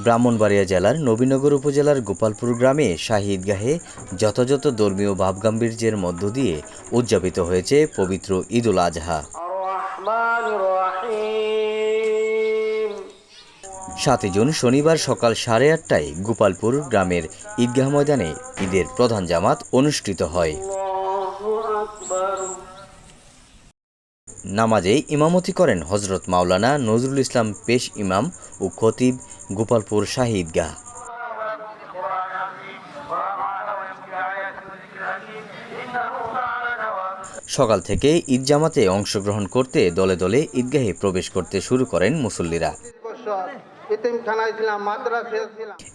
ব্রাহ্মণবাড়িয়া জেলার নবীনগর উপজেলার গোপালপুর গ্রামে শাহী ঈদগাহে যথাযথ ধর্মীয় ভাবগাম্ভীর্যের মধ্য দিয়ে উদযাপিত হয়েছে পবিত্র ঈদুল আজহা। সাতই জুন শনিবার সকাল সাড়ে আটটায় গোপালপুর গ্রামের ঈদগাহ ময়দানে ঈদের প্রধান জামাত অনুষ্ঠিত হয়। নামাজে ইমামতি করেন হজরত মাওলানা নজরুল ইসলাম পেশ ইমাম ও খতিব গোপালপুর শাহী ঈদগাহ সকাল থেকে ঈদ জামাতে অংশগ্রহণ করতে দলে দলে ঈদগাহে প্রবেশ করতে শুরু করেন মুসল্লিরা।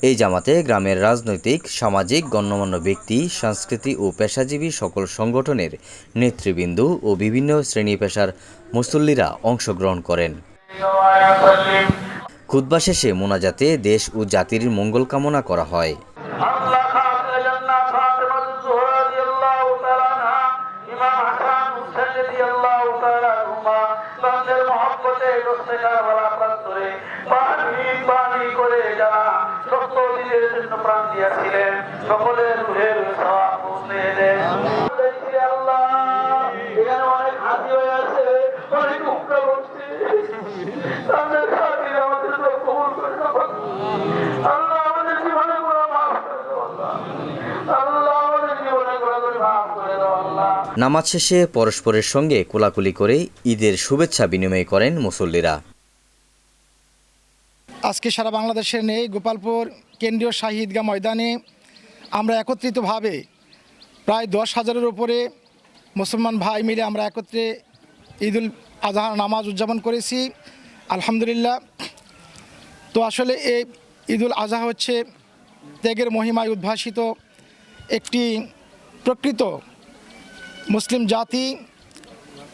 এই জামাতে গ্রামের রাজনৈতিক, সামাজিক, গণ্যমান্য ব্যক্তি, সংস্কৃতি ও পেশাজীবী সকল সংগঠনের নেতৃবৃন্দ ও বিভিন্ন শ্রেণি পেশার মুসল্লিরা অংশগ্রহণ করেন। খুদ্া শেষে মোনাজাতে দেশ ও জাতির মঙ্গল কামনা করা হয়। জন্য প্রাণ দিয়েছিলেন। সকলের রুহের সওয়াব পৌঁছে দেন আল্লাহ এখানে অনেক হাতি হয়ে আছে অনেক উপরে বসছে তাদের খাতির আমাদের কবুল করে আল্লাহ আমাদের জীবনে গুলো মাফ করে আল্লাহ। আল্লাহ আমাদের জীবনে গুলো মাফ করে দাও আল্লাহ। নামাজ শেষে পরস্পরের সঙ্গে কোলাকুলি করে ঈদের শুভেচ্ছা বিনিময় করেন মুসল্লিরা। আজকে সারা বাংলাদেশের নেই গোপালপুর কেন্দ্রীয় শাহী ঈদগাহ ময়দানে আমরা একত্রিতভাবে প্রায় দশ হাজারের উপরে মুসলমান ভাই মিলে আমরা একত্রে ঈদুল আজহার নামাজ উদযাপন করেছি। আলহামদুলিল্লাহ। তো আসলে এই ঈদুল আজহা হচ্ছে ত্যাগের মহিমায় উদ্ভাসিত একটি প্রকৃত মুসলিম জাতি।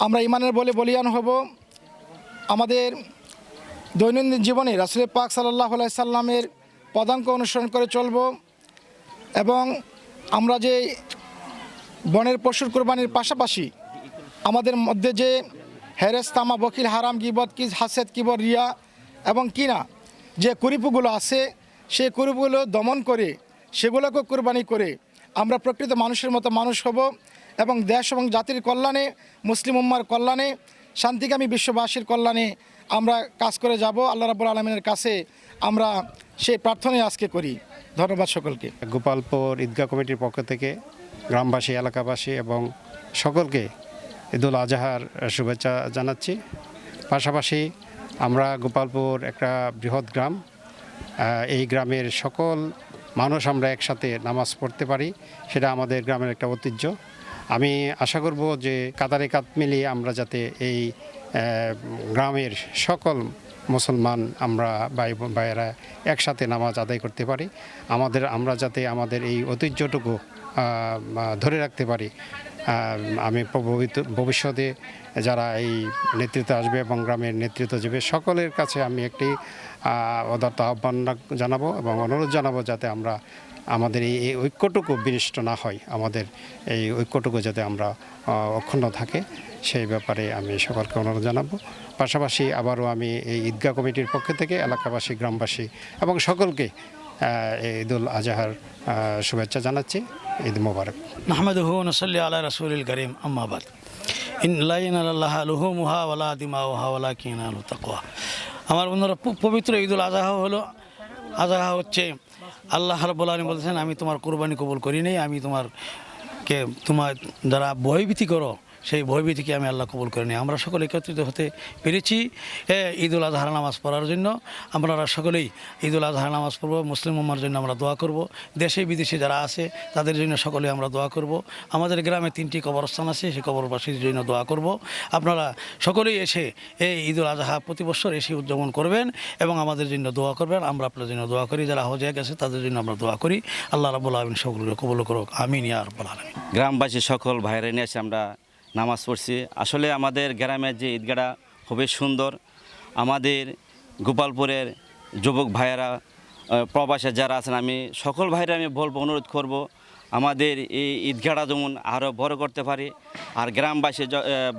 আমরা ইমানের বলে বলিয়ান হব। আমাদের দৈনন্দিন জীবনে রাসুল পাক সাল্লাহ সাল্লামের পদাঙ্ক অনুসরণ করে চলব এবং আমরা যে বনের পশুর কোরবানির পাশাপাশি আমাদের মধ্যে যে হেরেস, তামা, বকিল, হারাম, গিবত, কিস, হাসেদ, কিবর, রিয়া এবং কিনা যে কুরিপুগুলো আছে, সেই কুরিপুগুলো দমন করে সেগুলোকে কোরবানি করে আমরা প্রকৃত মানুষের মতো মানুষ হব এবং দেশ এবং জাতির কল্যাণে, মুসলিম উম্মার কল্যাণে শান্তিকামী বিশ্ববাসীর কল্যাণে আমরা কাজ করে যাব, আল্লাহ রাবুল আলমিনের কাছে আমরা সেই প্রার্থনাই আজকে করি। ধন্যবাদ সকলকে। গোপালপুর ঈদগাহ কমিটির পক্ষ থেকে গ্রামবাসী, এলাকাবাসী এবং সকলকে ঈদুল আজহার শুভেচ্ছা জানাচ্ছি। পাশাপাশি আমরা গোপালপুর একটা বৃহৎ গ্রাম এই গ্রামের সকল মানুষ আমরা একসাথে নামাজ পড়তে পারি, সেটা আমাদের গ্রামের একটা ঐতিহ্য। আমি আশা করব যে কাতারে কাত মিলিয়ে আমরা যাতে এই গ্রামের সকল মুসলমান আমরা ভাই ভাইয়েরা একসাথে নামাজ আদায় করতে পারি। আমাদের, আমরা যাতে আমাদের এই ঐতিহ্যটুকু ধরে রাখতে পারি। আমি ভবিষ্যতে যারা এই নেতৃত্বে আসবে এবং গ্রামের নেতৃত্ব যাবে সকলের কাছে আমি একটি অদার্থ আহ্বান জানাব এবং অনুরোধ জানাব যাতে আমরা আমাদের এই ঐক্যটুকু বিনষ্ট না হয়, আমাদের এই ঐক্যটুকু যাতে আমরা অক্ষুণ্ণ থাকে, সেই ব্যাপারে আমি সকলকে অনুরোধ জানাব। পাশাপাশি আবারও আমি এই ঈদগাহ কমিটির পক্ষ থেকে এলাকাবাসী, গ্রামবাসী এবং সকলকে ঈদ উল আজহার শুভেচ্ছা জানাচ্ছি। ঈদ মোবারক। মাহমুদ হুন সাল্লি আল্লাহ রসুল করিম আম্মাবাদ আমার অন্যরা পবিত্র ঈদুল আজহা হলো, আজহা হচ্ছে আল্লাহ রাব্বুল আলামিন বলছেন আমি তোমার কোরবানি কবুল করি নাই, আমি তোমার কে তোমার যারা ভয়ভীতি করো। সেই ভয়ভীতিকে আমি আল্লাহ কবুল করে নিই। আমরা সকলে একত্রিত হতে পেরেছি এ, ঈদুল আজহার নামাজ পড়ার জন্য। আমরা সকলেই ঈদ ঈদুল আজহার নামাজ পড়ব মুসলিম উম্মার জন্য আমরা দোয়া করব। দেশে বিদেশে যারা আছে তাদের জন্য সকলে আমরা দোয়া করব। আমাদের গ্রামে তিনটি কবরস্থান আছে সেই কবরবাসীর জন্য দোয়া করব। আপনারা সকলেই এসে এই ঈদুল আজহা প্রতি বছর এসে উদযাপন করবেন এবং আমাদের জন্য দোয়া করবেন। আমরা আপনার জন্য দোয়া করি যারা হজে গেছে তাদের জন্য আমরা দোয়া করি। আল্লাহ রাবুল আলমিন সকলকে কবল করুক। আমিন ইয়া রব্বাল আলমিন। গ্রামবাসী সকল ভাইরা নিয়ে আমরা নামাজ পড়ছি। আসলে আমাদের গ্রামের যে ঈদগাহটা খুবই সুন্দর। আমাদের গোপালপুরের যুবক ভাইয়েরা প্রবাসে যারা আছেন, আমি সকল ভাইরা আমি বলব, অনুরোধ করব, আমাদের এই ঈদগাহটা যেমন আরও বড় করতে পারি। আর গ্রামবাসী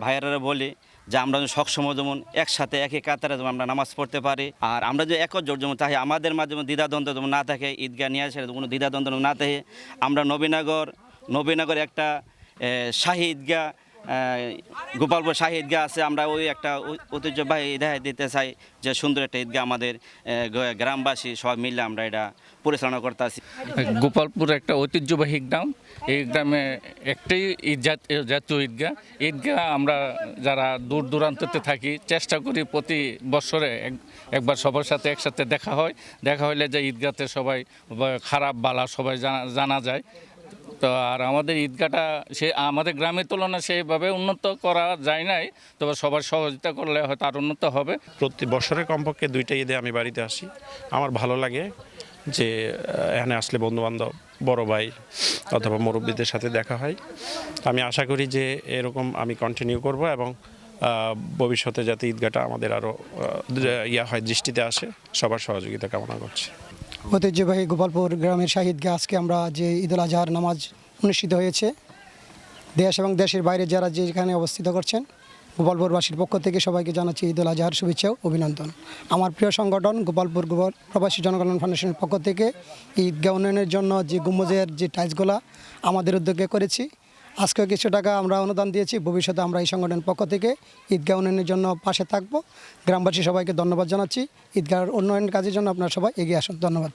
ভাইয়েরা বলি যে আমরা যেন সবসময় যেমন একসাথে একই কাতারে যেমন আমরা নামাজ পড়তে পারি। আর আমরা যে একজোট যেমন তাই আমাদের মাঝে যেমন দ্বিধাদ্বন্দ্ব যেমন না থাকে, ঈদগাহ নিয়ে আসে কোনো দ্বিধাদ্বন্দ্ব না থাকে, আমরা নবীনগর নবীনগর একটা শাহী ঈদগাহ গোপালপুর শাহী ঈদগাহ আছে। আমরা ওই একটা ঐতিহ্যবাহী দেখা দিতে চাই, যে সুন্দর একটা ঈদগাহ আমাদের গ্রামবাসী সবাই মিলে আমরা এটা পরিচালনা করতে আছি। গোপালপুর একটা ঐতিহ্যবাহী গ্রাম এই গ্রামে একটাই ঈদ জাত- জাতীয় ঈদগাহ। ঈদগাহ আমরা যারা দূর দূরান্ততে থাকি, চেষ্টা করি প্রতি বছরে এক- একবার সবার সাথে একসাথে দেখা হয়। দেখা হলে যে ঈদগাতে সবাই, খারাপ বালা সবাই জানা যায়। তো আর আমাদের ঈদগাহটা সে, আমাদের গ্রামের তুলনায় সেইভাবে উন্নত করা যায় নাই, তবে সবার সহযোগিতা করলে হয়তো আর উন্নত হবে। প্রতি বছরে কমপক্ষে দুইটা ঈদে আমি বাড়িতে আসি। আমার ভালো লাগে যে এখানে আসলে বন্ধুবান্ধব, বড় ভাই অথবা মুরব্বীদের সাথে দেখা হয়। আমি আশা করি যে এরকম আমি কন্টিনিউ করব এবং ভবিষ্যতে যাতে ঈদগাহটা আমাদের আরও ইয়া হয়, দৃষ্টিতে আসে, সবার সহযোগিতা কামনা করছি। ঐতিহ্যবাহী গোপালপুর গ্রামের শাহিদকে আজকে আমরা যে ঈদুল আজহার নামাজ অনুষ্ঠিত হয়েছে, দেশ এবং দেশের বাইরে যারা যেখানে অবস্থিত করছেন, গোপালপুরবাসীর পক্ষ থেকে সবাইকে জানাচ্ছি ঈদুল আজহার শুভেচ্ছা অভিনন্দন। আমার প্রিয় সংগঠন, গোপালপুর গোপাল প্রবাসী জনকল্যাণ ফাউন্ডেশনের পক্ষ থেকে ঈদগাহ উন্নয়নের জন্য যে গুম্বজের যে টাইলসগুলা আমাদের উদ্যোগে করেছি আজকেও কিছু টাকা আমরা অনুদান দিয়েছি। ভবিষ্যতে আমরা এই সংগঠনের পক্ষ থেকে ঈদগাহ উন্নয়নের জন্য পাশে থাকব। গ্রামবাসী সবাইকে ধন্যবাদ জানাচ্ছি। ঈদগাহ উন্নয়নের কাজের জন্য আপনারা সবাই এগিয়ে আসুন। ধন্যবাদ।